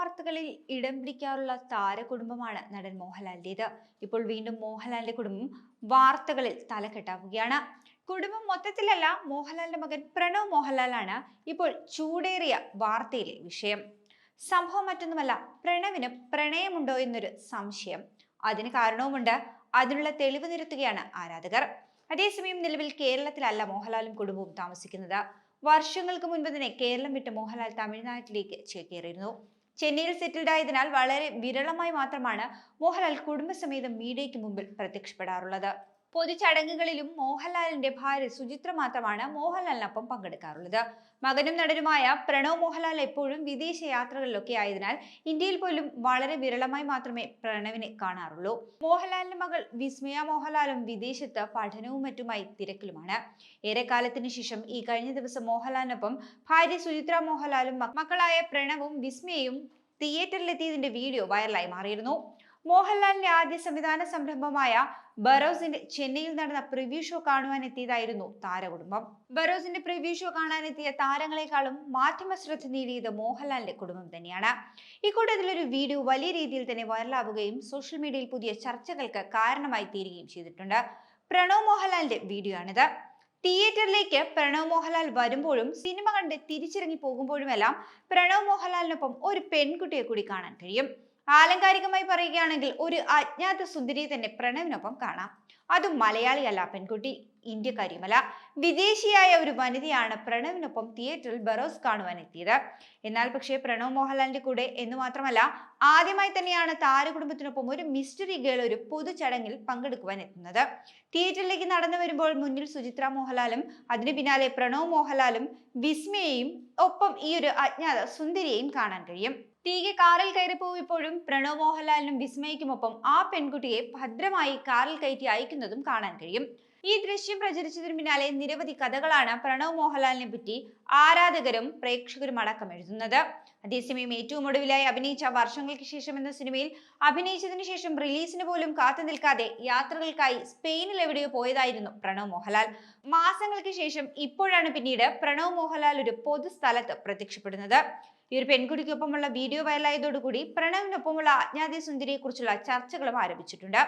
വാർത്തകളിൽ ഇടം പിടിക്കാറുള്ള താരകുടുംബമാണ് നടൻ മോഹൻലാലിന്റേത് ഇപ്പോൾ വീണ്ടും മോഹൻലാലിന്റെ കുടുംബം വാർത്തകളിൽ തലക്കെട്ടാവുകയാണ്. കുടുംബം മൊത്തത്തിലല്ല മോഹൻലാലിന്റെ മകൻ പ്രണവ് മോഹൻലാലാണ് ഇപ്പോൾ ചൂടേറിയ വാർത്തയിലെ വിഷയം. സംഭവം മറ്റൊന്നുമല്ല പ്രണവിന് പ്രണയമുണ്ടോ എന്നൊരു സംശയം. അതിന് കാരണവുമുണ്ട് അതിനുള്ള തെളിവ് നിരത്തുകയാണ് ആരാധകർ. അതേസമയം നിലവിൽ കേരളത്തിലല്ല മോഹൻലാലും കുടുംബവും താമസിക്കുന്നത്. വർഷങ്ങൾക്ക് മുൻപ് തന്നെ കേരളം വിട്ട് മോഹൻലാൽ തമിഴ്നാട്ടിലേക്ക് ചേക്കേറിയിരുന്നു ചെന്നൈയിൽ സെറ്റിൽഡ് ആയതിനാൽ വളരെ വിരളമായി മാത്രമാണ് മോഹൻലാൽ കുടുംബസമേതം മീഡിയയ്ക്ക് മുമ്പിൽ പ്രത്യക്ഷപ്പെടാറുള്ളത്. പൊതുചടങ്ങുകളിലും മോഹൻലാലിന്റെ ഭാര്യ സുചിത്ര മാത്രമാണ് മോഹൻലാലിനൊപ്പം പങ്കെടുക്കാറുള്ളത്. മകനും നടനുമായ പ്രണവ് മോഹൻലാൽ എപ്പോഴും വിദേശ യാത്രകളിലൊക്കെ ആയതിനാൽ ഇന്ത്യയിൽ പോലും വളരെ വിരളമായി മാത്രമേ പ്രണവിനെ കാണാറുള്ളൂ. മോഹൻലാലിന്റെ മകൾ വിസ്മയ മോഹൻലാലും വിദേശത്ത് പഠനവും മറ്റുമായി തിരക്കിലുമാണ്. ഏറെക്കാലത്തിന് ശേഷം ഈ കഴിഞ്ഞ ദിവസം മോഹൻലാലിനൊപ്പം ഭാര്യ സുചിത്ര മോഹൻലാലും മക്കളായ പ്രണവും വിസ്മയയും തിയേറ്ററിലെത്തിയതിന്റെ വീഡിയോ വൈറലായി മാറിയിരുന്നു. മോഹൻലാലിന്റെ ആദ്യ സംവിധാന സംരംഭമായ ബറോസിന്റെ ചെന്നൈയിൽ നടന്ന പ്രിവ്യൂ ഷോ കാണുവാൻ എത്തിയതായിരുന്നു താരകുടുംബം. ബറോസിന്റെ പ്രിവ്യൂ ഷോ കാണാൻ എത്തിയ താരങ്ങളെക്കാളും മാധ്യമ ശ്രദ്ധ നേടിയത് മോഹൻലാലിന്റെ കുടുംബം തന്നെയാണ്. ഇക്കൂട്ടത്തിൽ ഒരു വീഡിയോ വലിയ രീതിയിൽ തന്നെ വൈറലാവുകയും സോഷ്യൽ മീഡിയയിൽ പുതിയ ചർച്ചകൾക്ക് കാരണമായി തീരുകയും ചെയ്തിട്ടുണ്ട്. പ്രണവ് മോഹൻലാലിന്റെ വീഡിയോ ആണിത്. തിയേറ്ററിലേക്ക് പ്രണവ് മോഹൻലാൽ വരുമ്പോഴും സിനിമ കണ്ട് തിരിച്ചിറങ്ങി പോകുമ്പോഴുമെല്ലാം പ്രണവ് മോഹൻലാലിനൊപ്പം ഒരു പെൺകുട്ടിയെ കൂടി കാണാൻ കഴിയും. ആലങ്കാരികമായി പറയുകയാണെങ്കിൽ ഒരു അജ്ഞാത സുന്ദരിയെ തന്നെ പ്രണവിനൊപ്പം കാണാം. അതും മലയാളിയല്ല പെൺകുട്ടി. ഇന്ത്യക്കാരിയുമല്ല. വിദേശിയായ ഒരു വനിതയാണ് പ്രണവിനൊപ്പം തിയേറ്ററിൽ ബറോസ് കാണുവാൻ എത്തിയത് എന്നാൽ പക്ഷേ പ്രണവ് മോഹൻലാലിന്റെ കൂടെ എന്ന് മാത്രമല്ല ആദ്യമായി തന്നെയാണ് താരകുടുംബത്തിനൊപ്പം ഒരു മിസ്റ്ററി ഗേൾ ഒരു പൊതുചടങ്ങിൽ പങ്കെടുക്കുവാൻ എത്തുന്നത് തിയേറ്ററിലേക്ക് നടന്നു വരുമ്പോൾ മുന്നിൽ സുചിത്ര മോഹൻലാലും അതിന് പിന്നാലെ പ്രണവ് മോഹൻലാലും വിസ്മയെയും ഒപ്പം ഈ ഒരു അജ്ഞാത സുന്ദരിയെയും കാണാൻ കഴിയും. തിരികെ കാറിൽ കയറി പോയപ്പോഴും പ്രണവ് മോഹൻലാലിനും വിസ്മയിക്കുമൊപ്പം ആ പെൺകുട്ടിയെ ഭദ്രമായി കാറിൽ കയറ്റി അയക്കുന്നതും കാണാൻ കഴിയും. ഈ ദൃശ്യം പ്രചരിച്ചതിന് പിന്നാലെ നിരവധി കഥകളാണ് പ്രണവ് മോഹൻലാലിനെ പറ്റി ആരാധകരും പ്രേക്ഷകരും അടക്കം എഴുതുന്നത്. അതേസമയം ഏറ്റവും ഒടുവിലായി അഭിനയിച്ച വർഷങ്ങൾക്ക് ശേഷം എന്ന സിനിമയിൽ അഭിനയിച്ചതിനു ശേഷം റിലീസിന് പോലും കാത്തു നിൽക്കാതെ യാത്രകൾക്കായി സ്പെയിനിൽ എവിടെയോ പോയതായിരുന്നു പ്രണവ് മോഹൻലാൽ. മാസങ്ങൾക്ക് ശേഷം ഇപ്പോഴാണ് പിന്നീട് പ്രണവ് മോഹൻലാൽ ഒരു പൊതുസ്ഥലത്ത് പ്രത്യക്ഷപ്പെടുന്നത്. ഈ ഒരു പെൺകുട്ടിക്കൊപ്പമുള്ള വീഡിയോ വൈറലായതോടുകൂടി പ്രണവിനൊപ്പമുള്ള അജ്ഞാത സുന്ദരിയെക്കുറിച്ചുള്ള ചർച്ചകളും ആരംഭിച്ചിട്ടുണ്ട്.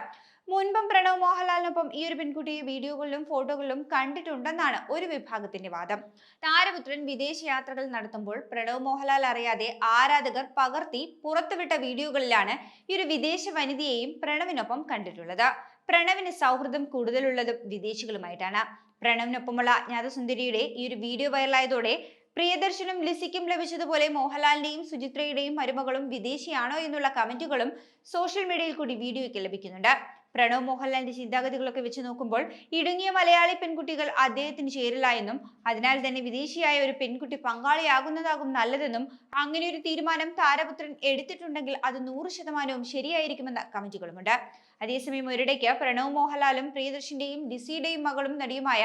മുൻപും പ്രണവ് മോഹൻലാലിനൊപ്പം ഈ ഒരു പെൺകുട്ടിയെ വീഡിയോകളിലും ഫോട്ടോകളിലും കണ്ടിട്ടുണ്ടെന്നാണ് ഒരു വിഭാഗത്തിന്റെ വാദം. താരപുത്രൻ വിദേശ യാത്രകൾ നടത്തുമ്പോൾ പ്രണവ് മോഹൻലാൽ അറിയാതെ ആരാധകർ പകർത്തി പുറത്തുവിട്ട വീഡിയോകളിലാണ് ഈ ഒരു വിദേശ വനിതയെയും പ്രണവിനൊപ്പം കണ്ടിട്ടുള്ളത്. പ്രണവിന് സൗഹൃദം കൂടുതലുള്ളതും വിദേശികളുമായിട്ടാണ്. പ്രണവിനൊപ്പമുള്ള അജ്ഞാത സുന്ദരിയുടെ ഈ ഒരു വീഡിയോ വൈറലായതോടെ പ്രിയദർശനും ലിസിക്കും ലഭിച്ചതുപോലെ മോഹൻലാലിന്റെയും സുചിത്രയുടെയും മരുമകളും വിദേശിയാണോ എന്നുള്ള കമന്റുകളും സോഷ്യൽ മീഡിയയിൽ കൂടി വീഡിയോയ്ക്ക് ലഭിക്കുന്നുണ്ട്. പ്രണവ് മോഹൻലാലിന്റെ ചിന്താഗതികളൊക്കെ വെച്ച് നോക്കുമ്പോൾ ഇടുങ്ങിയ മലയാളി പെൺകുട്ടികൾ അദ്ദേഹത്തിന് ചേരില്ല എന്നും അതിനാൽ തന്നെ വിദേശിയായ ഒരു പെൺകുട്ടി പങ്കാളിയാകുന്നതാകും നല്ലതെന്നും അങ്ങനെ ഒരു തീരുമാനം താരപുത്രൻ എടുത്തിട്ടുണ്ടെങ്കിൽ അത് നൂറ് ശതമാനവും ശരിയായിരിക്കുമെന്ന കമന്റുകളുമുണ്ട്. അതേസമയം ഒരിടയ്ക്ക് പ്രണവ് മോഹൻലാലും പ്രിയദർശന്റെയും ഡിസിയുടെയും മകളും നടിയുമായ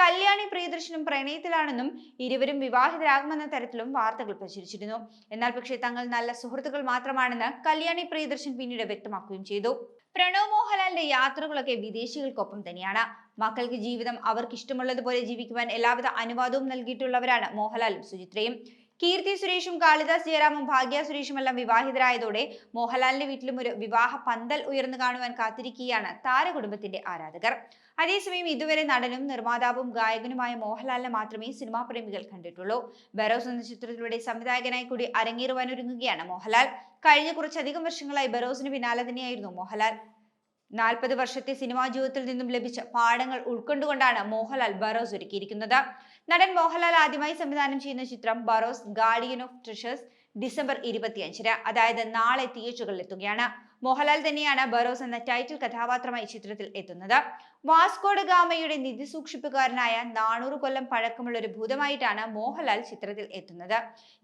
കല്യാണി പ്രിയദർശനും പ്രണയത്തിലാണെന്നും ഇരുവരും വിവാഹിതരാകുമെന്ന തരത്തിലും വാർത്തകൾ പ്രചരിച്ചിരുന്നു. എന്നാൽ പക്ഷേ തങ്ങൾ നല്ല സുഹൃത്തുക്കൾ മാത്രമാണെന്ന് കല്യാണി പ്രിയദർശൻ പിന്നീട് വ്യക്തമാക്കുകയും ചെയ്തു. പ്രണവ് മോഹൻലാലിന്റെ യാത്രകളൊക്കെ വിദേശികൾക്കൊപ്പം തന്നെയാണ്. മക്കൾക്ക് ജീവിതം അവർക്ക് ഇഷ്ടമുള്ളതുപോലെ ജീവിക്കുവാൻ എല്ലാവിധ അനുവാദവും നൽകിയിട്ടുള്ളവരാണ് മോഹൻലാലും സുചിത്രയും. കീർത്തി സുരേഷും കാളിദാസ് ജയറാമും ഭാഗ്യ സുരേഷും എല്ലാം വിവാഹിതരായതോടെ മോഹൻലാലിന്റെ വീട്ടിലും ഒരു വിവാഹ പന്തൽ ഉയർന്നു കാണുവാൻ കാത്തിരിക്കുകയാണ് താരകുടുംബത്തിന്റെ ആരാധകർ. അതേസമയം ഇതുവരെ നടനും നിർമ്മാതാവും ഗായകനുമായ മോഹൻലാലിനെ മാത്രമേ സിനിമാ പ്രേമികൾ കണ്ടിട്ടുള്ളൂ. ബറോസ് എന്ന ചിത്രത്തിലൂടെ സംവിധായകനായി കൂടി അരങ്ങേറുവാൻ ഒരുങ്ങുകയാണ് മോഹൻലാൽ. കഴിഞ്ഞ കുറച്ചധികം വർഷങ്ങളായി ബറോസിന് പിന്നാലെ തന്നെയായിരുന്നു മോഹൻലാൽ. നാൽപ്പത് വർഷത്തെ സിനിമാ ജീവിതത്തിൽ നിന്നും ലഭിച്ച പാഠങ്ങൾ ഉൾക്കൊണ്ടുകൊണ്ടാണ് മോഹൻലാൽ ബറോസ് ഒരുക്കിയിരിക്കുന്നത്. നടൻ മോഹൻലാൽ ആദ്യമായി സംവിധാനം ചെയ്യുന്ന ചിത്രം Barroz guardian of treasures December ഇരുപത്തിയഞ്ചിന് അതായത് നാളെ തിയേറ്ററുകളിൽ എത്തുകയാണ്. മോഹൻലാൽ തന്നെയാണ് ബറോസ് എന്ന ടൈറ്റിൽ കഥാപാത്രമായി ചിത്രത്തിൽ എത്തുന്നത്. വാസ്കോഡ് ഗാമയുടെ നിധി സൂക്ഷിപ്പുകാരനായ നാനൂറ് കൊല്ലം പഴക്കമുള്ള ഒരു ഭൂതമായിട്ടാണ് മോഹൻലാൽ ചിത്രത്തിൽ എത്തുന്നത്.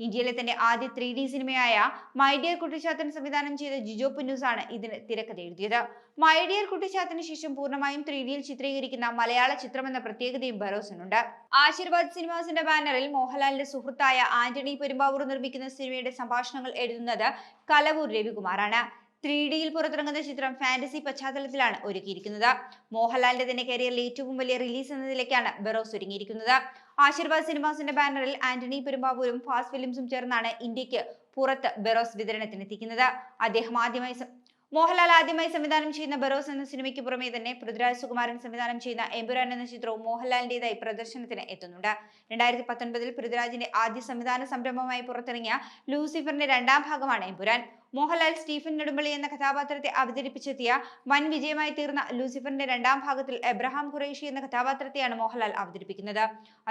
ഇന്ത്യയിലെ തന്നെ ആദ്യ ത്രീ ഡി സിനിമയായ മൈഡിയർ കുട്ടിച്ചാത്തൻ സംവിധാനം ചെയ്ത ജിജോ പുന്നൂസ് ആണ് ഇതിന് തിരക്കഥ എഴുതിയത്. മൈഡിയർ കുട്ടിച്ചാത്തിന് ശേഷം പൂർണമായും ത്രീ ഡിയിൽ ചിത്രീകരിക്കുന്ന മലയാള ചിത്രമെന്ന പ്രത്യേകതയും ബറോസിനുണ്ട്. ആശീർവാദ് സിനിമാസിന്റെ ബാനറിൽ മോഹൻലാലിന്റെ സുഹൃത്തായ ആന്റണി പെരുമ്പാവൂർ നിർമ്മിക്കുന്ന സിനിമയുടെ സംഭാഷണങ്ങൾ എഴുതുന്നത് കലവൂർ രവികുമാറാണ്. ത്രീ ഡിയിൽ പുറത്തിറങ്ങുന്ന ചിത്രം ഫാന്റസി പശ്ചാത്തലത്തിലാണ് ഒരുക്കിയിരിക്കുന്നത്. മോഹൻലാലിന്റെ തന്നെ കരിയറിലെ ഏറ്റവും വലിയ റിലീസ് എന്ന നിലയ്ക്കാണ് ബെറോസ് ഒരുങ്ങിയിരിക്കുന്നത്. ആശീർവാദ് സിനിമാസിന്റെ ബാനറിൽ ആന്റണി പെരുമ്പാവൂരും ഫാസ്റ്റ് ഫിലിംസും ചേർന്നാണ് ഇന്ത്യയ്ക്ക് പുറത്ത് ബെറോസ് വിതരണത്തിന് എത്തിക്കുന്നത് അദ്ദേഹം ആദ്യമായി മോഹൻലാൽ ആദ്യമായി സംവിധാനം ചെയ്യുന്ന ബെറോസ് എന്ന സിനിമയ്ക്ക് പുറമെ തന്നെ പൃഥ്വിരാജ് സുകുമാരൻ സംവിധാനം ചെയ്യുന്ന എമ്പുരാൻ എന്ന ചിത്രവും മോഹൻലാലിന്റേതായി പ്രദർശനത്തിന് എത്തുന്നുണ്ട്. രണ്ടായിരത്തി പത്തൊൻപതിൽ പൃഥ്വിരാജിന്റെ ആദ്യ സംവിധാന സംരംഭമായി പുറത്തിറങ്ങിയ ലൂസിഫറിന്റെ രണ്ടാം ഭാഗമാണ് എമ്പുരാൻ. മോഹൻലാൽ സ്റ്റീഫൻ നെടുമ്പള്ളി എന്ന കഥാപാത്രത്തെ അവതരിപ്പിച്ചെത്തിയ വൻ വിജയമായി തീർന്ന ലൂസിഫറിന്റെ രണ്ടാം ഭാഗത്തിൽ എബ്രഹാം ഖുറേഷി എന്ന കഥാപാത്രത്തെയാണ് മോഹൻലാൽ അവതരിപ്പിക്കുന്നത്.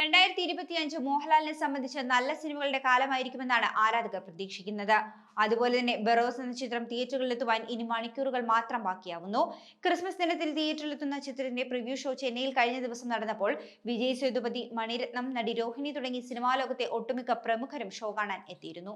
രണ്ടായിരത്തി ഇരുപത്തിയഞ്ച് മോഹൻലാലിനെ സംബന്ധിച്ച് നല്ല സിനിമകളുടെ കാലമായിരിക്കുമെന്നാണ് ആരാധകർ പ്രതീക്ഷിക്കുന്നത്. അതുപോലെ തന്നെ ബെറോസ് എന്ന ചിത്രം തിയേറ്ററുകളിലെത്തുവാൻ ഇനി മണിക്കൂറുകൾ മാത്രം ബാക്കിയാവുന്നു. ക്രിസ്മസ് ദിനത്തിൽ തിയേറ്ററിലെത്തുന്ന ചിത്രത്തിന്റെ പ്രിവ്യൂ ഷോ ചെന്നൈയിൽ കഴിഞ്ഞ ദിവസം നടന്നപ്പോൾ വിജയ് സേതുപതി മണിരത്നം നടി രോഹിണി തുടങ്ങി സിനിമാ ലോകത്തെ ഒട്ടുമിക്ക പ്രമുഖരും ഷോ കാണാൻ എത്തിയിരുന്നു.